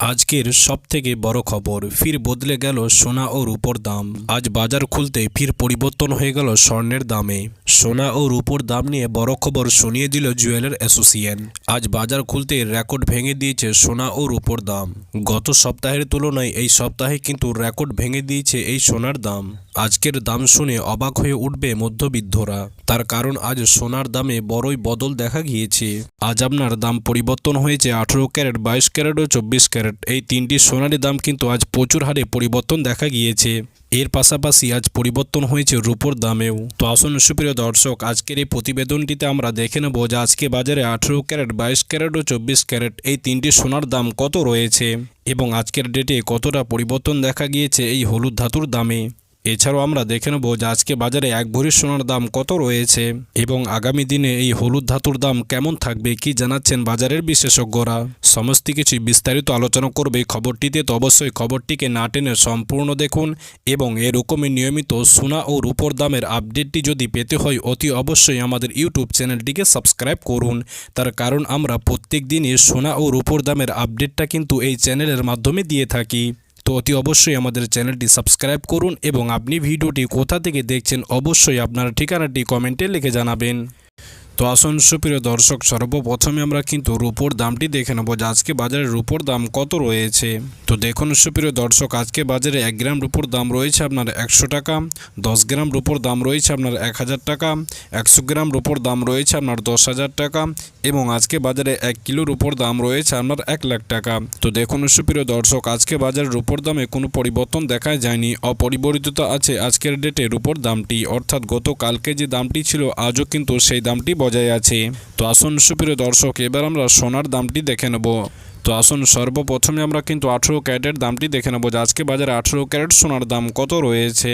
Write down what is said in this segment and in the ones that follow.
আজকের সব থেকে বড় খবর, ফির বদলে গেল সোনা ও রূপোর দাম। আজ বাজার খুলতে ফির পরিবর্তন হয়ে গেল স্বর্ণের দামে। সোনা ও রূপোর দাম নিয়ে বড় খবর শুনিয়ে দিল জুয়েলার অ্যাসোসিয়েশন। আজ বাজার খুলতে রেকর্ড ভেঙে দিয়েছে সোনা ও রূপোর দাম। গত সপ্তাহের তুলনায় এই সপ্তাহে কিন্তু রেকর্ড ভেঙে দিয়েছে এই সোনার দাম। আজকের দাম শুনে অবাক হয়ে উঠবে মধ্যবিত্তরা। তার কারণ আজ সোনার দামে বড়ই বদল দেখা গিয়েছে। আজ আপনার দাম পরিবর্তন হয়েছে আঠেরো ক্যারেট, বাইশ ক্যারেট ও চব্বিশ ক্যারেট। এই তিনটি সোনার দাম কিন্তু আজ প্রচুর হারে পরিবর্তন দেখা গিয়েছে। এর পাশাপাশি আজ পরিবর্তন হয়েছে রূপোর দামেও। তো আসুন সুপ্রিয় দর্শক, আজকের এই প্রতিবেদনটিতে আমরা দেখে নেব যে আজকে বাজারে আঠেরো ক্যারেট, বাইশ ক্যারেট ও চব্বিশ ক্যারেট এই তিনটি সোনার দাম কত রয়েছে এবং আজকের ডেটে কতটা পরিবর্তন দেখা গিয়েছে এই হলুদ ধাতুর দামে। এছাড়াও আমরা দেখে নেব যে আজকে বাজারে এক ভরি সোনার দাম কত রয়েছে এবং আগামী দিনে এই হলুদ ধাতুর দাম কেমন থাকবে কি জানাচ্ছেন বাজারের বিশেষজ্ঞরা। সমস্ত কিছু বিস্তারিত আলোচনা করবে খবরটিতে, তো অবশ্যই খবরটিকে না টেনে সম্পূর্ণ দেখুন এবং এরকমই নিয়মিত সোনা ও রূপোর দামের আপডেটটি যদি পেতে হয়, অতি অবশ্যই আমাদের ইউটিউব চ্যানেলটিকে সাবস্ক্রাইব করুন। তার কারণ আমরা প্রত্যেক দিনই সোনা ও রূপোর দামের আপডেটটা কিন্তু এই চ্যানেলের মাধ্যমে দিয়ে থাকি। তো অতি অবশ্যই আমাদের চ্যানেলটি সাবস্ক্রাইব করুন এবং আপনি ভিডিওটি কোথা থেকে দেখছেন অবশ্যই আপনার ঠিকানাটি কমেন্টে লিখে জানাবেন। তো আসুন, সুপ্রিয় দর্শক, সর্বপ্রথমে আমরা কিন্তু রূপোর দামটি দেখে নেব যে আজকে বাজারে রূপোর দাম কত রয়েছে। তো দেখুন, সুপ্রিয় দর্শক, আজকে বাজারে এক গ্রাম রূপোর দাম রয়েছে আপনার একশো টাকা, দশ গ্রাম রূপোর দাম রয়েছে আপনার এক হাজার টাকা, একশো গ্রাম রূপোর দাম রয়েছে আপনার দশ হাজার টাকা এবং আজকে বাজারে এক কিলোর উপর দাম রয়েছে আপনার এক লাখ টাকা। তো দেখুন, সুপ্রিয় দর্শক, আজকে বাজারের রূপোর দামে কোনো পরিবর্তন দেখা যায়নি, অপরিবর্তিত আছে আজকের ডেটে রূপোর দামটি। অর্থাৎ গতকালকে যে দামটি ছিল, আজও কিন্তু সেই দামটি বজায় আছে। তো আসুন সুপ্রিয় দর্শক, এবার আমরা সোনার দামটি দেখে নেব। তো আসুন সর্বপ্রথমে আমরা কিন্তু আঠেরো ক্যারেটের দামটি দেখে নেব যে আজকে বাজারে আঠেরো ক্যারেট সোনার দাম কত রয়েছে।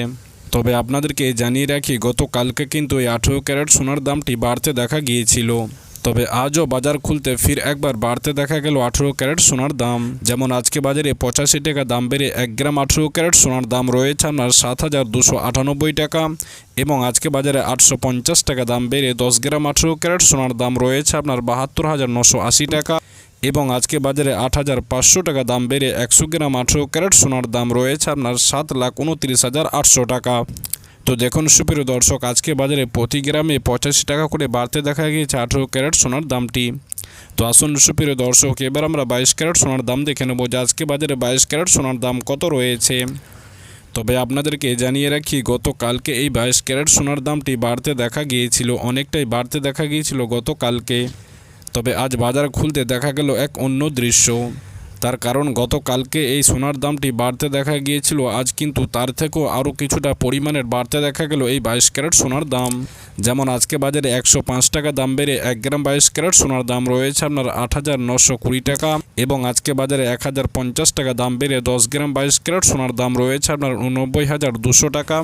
তবে আপনাদেরকে জানিয়ে রাখি, গতকালকে কিন্তু এই আঠেরো ক্যারেট সোনার দামটি বাড়তে দেখা গিয়েছিল। তবে আজও বাজার খুলতে ফির একবার বাড়তে দেখা গেল আঠেরো ক্যারেট সোনার দাম। যেমন আজকে বাজারে পঁচাশি টাকা দাম বেড়ে এক গ্রাম আঠেরো ক্যারেট সোনার দাম রয়েছে আপনার সাত হাজার দুশো আটানব্বই টাকা এবং আজকে বাজারে আটশো পঞ্চাশ টাকা দাম বেড়ে দশ গ্রাম আঠেরো ক্যারেট সোনার দাম রয়েছে আপনার বাহাত্তর হাজার নশো আশি টাকা এবং আজকে বাজারে আট হাজার পাঁচশো টাকা দাম বেড়ে একশো গ্রাম আঠেরো ক্যারেট সোনার দাম রয়েছে আপনার সাত লাখ উনত্রিশ হাজার আটশো টাকা। তো দেখুন সুপ্রিয় দর্শক, আজকে বাজারে প্রতি গ্রামে পঁচাশি টাকা করে বাড়তে দেখা গিয়েছে আঠেরো ক্যারেট সোনার দামটি। তো আসুন সুপ্রিয় দর্শক, এবার আমরা বাইশ ক্যারেট সোনার দাম দেখে নেব যে আজকে বাজারে বাইশ ক্যারেট সোনার দাম কত রয়েছে। তবে আপনাদেরকে জানিয়ে রাখি, গতকালকে এই বাইশ ক্যারেট সোনার দামটি বাড়তে দেখা গিয়েছিল, অনেকটাই বাড়তে দেখা গিয়েছিল গতকালকে। তবে আজ বাজার খুলতে দেখা গেল এক অন্য দৃশ্য। তার কারণ গতকালকে এই সোনার দামটি বাড়তে দেখা গিয়েছিল। আজ কিন্তু তার থেকেও আরও কিছুটা পরিমাণের বাড়তে দেখা গেল এই বাইশ ক্যারেট সোনার দাম। যেমন আজকে বাজারে একশো পাঁচ টাকা দাম বেড়ে এক গ্রাম বাইশ ক্যারেট সোনার দাম রয়েছে আপনার আট হাজার নশো কুড়ি টাকা এবং আজকে বাজারে এক হাজার পঞ্চাশ টাকা দাম বেড়ে দশ গ্রাম বাইশ ক্যারেট সোনার দাম রয়েছে আপনার উনব্বই হাজার দুশো টাকা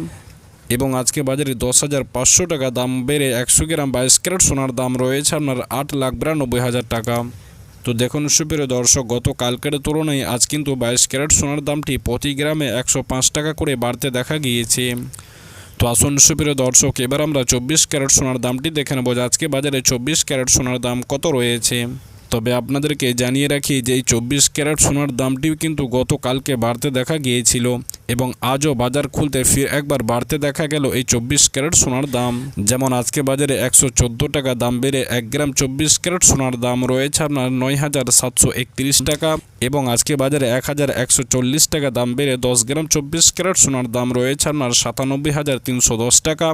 এবং আজকে বাজারে দশ হাজার পাঁচশো টাকা দাম বেড়ে একশো গ্রাম বাইশ ক্যারেট সোনার দাম রয়েছে আপনার আট লাখ বিরানব্বই হাজার টাকা। তো দেখুন, সুপ্রিয় দর্শক গত কালকের তুলনায় আজ কিন্তু বাইশ ক্যারেট সোনার দামটি প্রতি গ্রামে একশো পাঁচ টাকা করে বাড়তে দেখা গিয়েছে। তো আসুন, সুপ্রিয় দর্শক, এবার আমরা চব্বিশ ক্যারেট সোনার দামটি দেখে নেব আজকে বাজারে চব্বিশ ক্যারেট সোনার দাম কত রয়েছে। তবে আপনাদেরকে জানিয়ে রাখি যে এই চব্বিশ ক্যারেট সোনার দামটিও কিন্তু গতকালকে বাড়তে দেখা গিয়েছিল। এবং আজও বাজার খুলতে ফির একবার বাড়তে দেখা গেল এই চব্বিশ ক্যারেট সোনার দাম। যেমন আজকে বাজারে একশো চোদ্দ টাকা দাম বেড়ে এক গ্রাম চব্বিশ ক্যারেট সোনার দাম রয়েছে আপনার নয় হাজার সাতশো একত্রিশ টাকা এবং আজকে বাজারে এক হাজার একশো চল্লিশ টাকা দাম বেড়ে দশ গ্রাম চব্বিশ ক্যারেট সোনার দাম রয়েছে আপনার সাতানব্বই হাজার তিনশো দশ টাকা।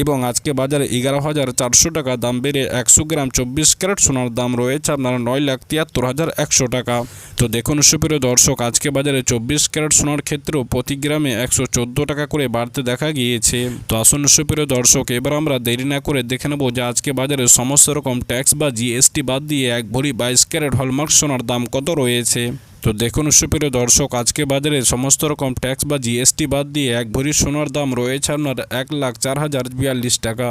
এবং আজকে বাজারে এগারো হাজার চারশো টাকা দাম বেড়ে একশো গ্রাম চব্বিশ ক্যারেট সোনার দাম রয়েছে আপনার নয় লাখ তিয়াত্তর হাজার একশো টাকা। তো দেখুন সুপ্রিয় দর্শক, আজকে বাজারে চব্বিশ ক্যারেট সোনার ক্ষেত্রেও প্রতি গ্রামে একশো চোদ্দ টাকা করে বাড়তে দেখা গিয়েছে। তো আসুন সুপ্রিয় দর্শক, এবার আমরা দেরি না করে দেখে নেব যে আজকে বাজারে সমস্ত রকম ট্যাক্স বা জিএসটি বাদ দিয়ে এক ভরি বাইশ ক্যারেট হলমার্ক সোনার দাম কত রয়েছে। তো দেখুন সুপ্রিয় দর্শক, আজকে বাজারে সমস্ত রকম ট্যাক্স বা জিএসটি বাদ দিয়ে এক ভরি সোনার দাম রয়েছে আপনার এক লাখ চার হাজার বিয়াল্লিশ টাকা।